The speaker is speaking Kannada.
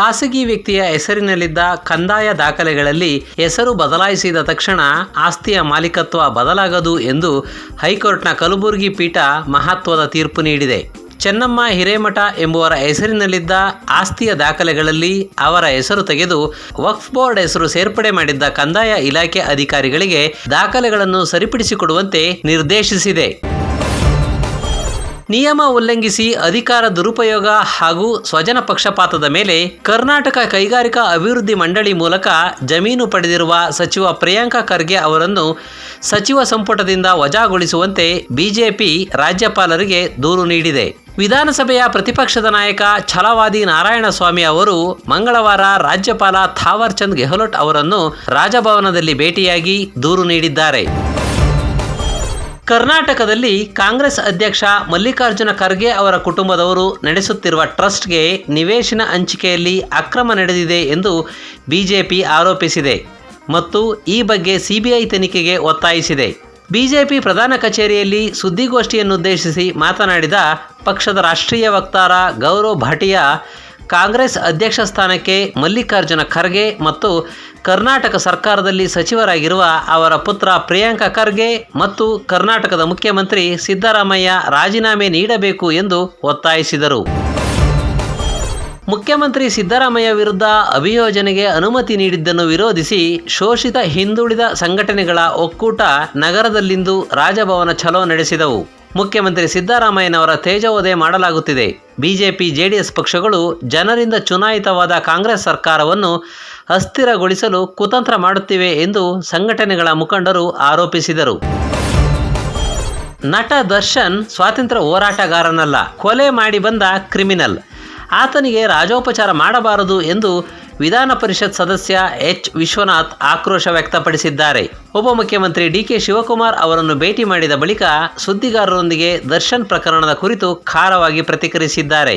ಖಾಸಗಿ ವ್ಯಕ್ತಿಯ ಹೆಸರಿನಲ್ಲಿದ್ದ ಕಂದಾಯ ದಾಖಲೆಗಳಲ್ಲಿ ಹೆಸರು ಬದಲಾಯಿಸಿದ ತಕ್ಷಣ ಆಸ್ತಿಯ ಮಾಲೀಕತ್ವ ಬದಲಾಗದು ಎಂದು ಹೈಕೋರ್ಟ್ನ ಕಲಬುರಗಿ ಪೀಠ ಮಹತ್ವದ ತೀರ್ಪು ನೀಡಿದೆ. ಚೆನ್ನಮ್ಮ ಹಿರೇಮಠ ಎಂಬುವರ ಹೆಸರಿನಲ್ಲಿದ್ದ ಆಸ್ತಿಯ ದಾಖಲೆಗಳಲ್ಲಿ ಅವರ ಹೆಸರು ತೆಗೆದು ವಕ್ಫ್ ಬೋರ್ಡ್ ಹೆಸರು ಸೇರ್ಪಡೆ ಮಾಡಿದ್ದ ಕಂದಾಯ ಇಲಾಖೆ ಅಧಿಕಾರಿಗಳಿಗೆ ದಾಖಲೆಗಳನ್ನು ಸರಿಪಡಿಸಿಕೊಡುವಂತೆ ನಿರ್ದೇಶಿಸಿದೆ. ನಿಯಮ ಉಲ್ಲಂಘಿಸಿ ಅಧಿಕಾರ ದುರುಪಯೋಗ ಹಾಗೂ ಸ್ವಜನ ಪಕ್ಷಪಾತದ ಮೇಲೆ ಕರ್ನಾಟಕ ಕೈಗಾರಿಕಾ ಅಭಿವೃದ್ಧಿ ಮಂಡಳಿ ಮೂಲಕ ಜಮೀನು ಪಡೆದಿರುವ ಸಚಿವ ಪ್ರಿಯಾಂಕ ಖರ್ಗೆ ಅವರನ್ನು ಸಚಿವ ಸಂಪುಟದಿಂದ ವಜಾಗೊಳಿಸುವಂತೆ ಬಿಜೆಪಿ ರಾಜ್ಯಪಾಲರಿಗೆ ದೂರು ನೀಡಿದೆ. ವಿಧಾನಸಭೆಯ ಪ್ರತಿಪಕ್ಷದ ನಾಯಕ ಛಲವಾದಿ ನಾರಾಯಣಸ್ವಾಮಿ ಅವರು ಮಂಗಳವಾರ ರಾಜ್ಯಪಾಲ ಥಾವರ್ ಚಂದ್ ಗೆಹ್ಲೋಟ್ ಅವರನ್ನು ರಾಜಭವನದಲ್ಲಿ ಭೇಟಿಯಾಗಿ ದೂರು ನೀಡಿದ್ದಾರೆ. ಕರ್ನಾಟಕದಲ್ಲಿ ಕಾಂಗ್ರೆಸ್ ಅಧ್ಯಕ್ಷ ಮಲ್ಲಿಕಾರ್ಜುನ ಖರ್ಗೆ ಅವರ ಕುಟುಂಬದವರು ನಡೆಸುತ್ತಿರುವ ಟ್ರಸ್ಟ್ಗೆ ನಿವೇಶನ ಹಂಚಿಕೆಯಲ್ಲಿ ಅಕ್ರಮ ನಡೆದಿದೆ ಎಂದು ಬಿಜೆಪಿ ಆರೋಪಿಸಿದೆ ಮತ್ತು ಈ ಬಗ್ಗೆ ಸಿಬಿಐ ತನಿಖೆಗೆ ಒತ್ತಾಯಿಸಿದೆ. ಬಿಜೆಪಿ ಪ್ರಧಾನ ಕಚೇರಿಯಲ್ಲಿ ಸುದ್ದಿಗೋಷ್ಠಿಯನ್ನುದ್ದೇಶಿಸಿ ಮಾತನಾಡಿದ ಪಕ್ಷದ ರಾಷ್ಟ್ರೀಯ ವಕ್ತಾರ ಗೌರವ್ ಭಾಟಿಯಾ ಕಾಂಗ್ರೆಸ್ ಅಧ್ಯಕ್ಷ ಸ್ಥಾನಕ್ಕೆ ಮಲ್ಲಿಕಾರ್ಜುನ ಖರ್ಗೆ ಮತ್ತು ಕರ್ನಾಟಕ ಸರ್ಕಾರದಲ್ಲಿ ಸಚಿವರಾಗಿರುವ ಅವರ ಪುತ್ರ ಪ್ರಿಯಾಂಕ ಖರ್ಗೆ ಮತ್ತು ಕರ್ನಾಟಕದ ಮುಖ್ಯಮಂತ್ರಿ ಸಿದ್ದರಾಮಯ್ಯ ರಾಜೀನಾಮೆ ನೀಡಬೇಕು ಎಂದು ಒತ್ತಾಯಿಸಿದರು. ಮುಖ್ಯಮಂತ್ರಿ ಸಿದ್ದರಾಮಯ್ಯ ವಿರುದ್ಧ ಅಭಿಯೋಜನೆಗೆ ಅನುಮತಿ ನೀಡಿದ್ದನ್ನು ವಿರೋಧಿಸಿ ಶೋಷಿತ ಹಿಂದುಳಿದ ಸಂಘಟನೆಗಳ ಒಕ್ಕೂಟ ನಗರದಲ್ಲಿಂದು ರಾಜಭವನ ಚಲೋ ನಡೆಸಿದವು. ಮುಖ್ಯಮಂತ್ರಿ ಸಿದ್ದರಾಮಯ್ಯನವರ ತೇಜೋವಧೆ ಮಾಡಲಾಗುತ್ತಿದೆ. ಬಿಜೆಪಿ, ಜೆಡಿಎಸ್ ಪಕ್ಷಗಳು ಜನರಿಂದ ಚುನಾಯಿತವಾದ ಕಾಂಗ್ರೆಸ್ ಸರ್ಕಾರವನ್ನು ಅಸ್ಥಿರಗೊಳಿಸಲು ಕುತಂತ್ರ ಮಾಡುತ್ತಿವೆ ಎಂದು ಸಂಘಟನೆಗಳ ಮುಖಂಡರು ಆರೋಪಿಸಿದರು. ನಟ ದರ್ಶನ್ ಸ್ವಾತಂತ್ರ್ಯ ಹೋರಾಟಗಾರನಲ್ಲ, ಕೊಲೆ ಮಾಡಿ ಬಂದ ಕ್ರಿಮಿನಲ್. ಆತನಿಗೆ ರಾಜೋಪಚಾರ ಮಾಡಬಾರದು ಎಂದು ವಿಧಾನ ಪರಿಷತ್ ಸದಸ್ಯ ಎಚ್. ವಿಶ್ವನಾಥ್ ಆಕ್ರೋಶ ವ್ಯಕ್ತಪಡಿಸಿದ್ದಾರೆ. ಉಪಮುಖ್ಯಮಂತ್ರಿ ಡಿಕೆ ಶಿವಕುಮಾರ್ ಅವರನ್ನು ಭೇಟಿ ಮಾಡಿದ ಬಳಿಕ ಸುದ್ದಿಗಾರರೊಂದಿಗೆ ದರ್ಶನ್ ಪ್ರಕರಣದ ಕುರಿತು ಖಾರವಾಗಿ ಪ್ರತಿಕ್ರಿಯಿಸಿದ್ದಾರೆ.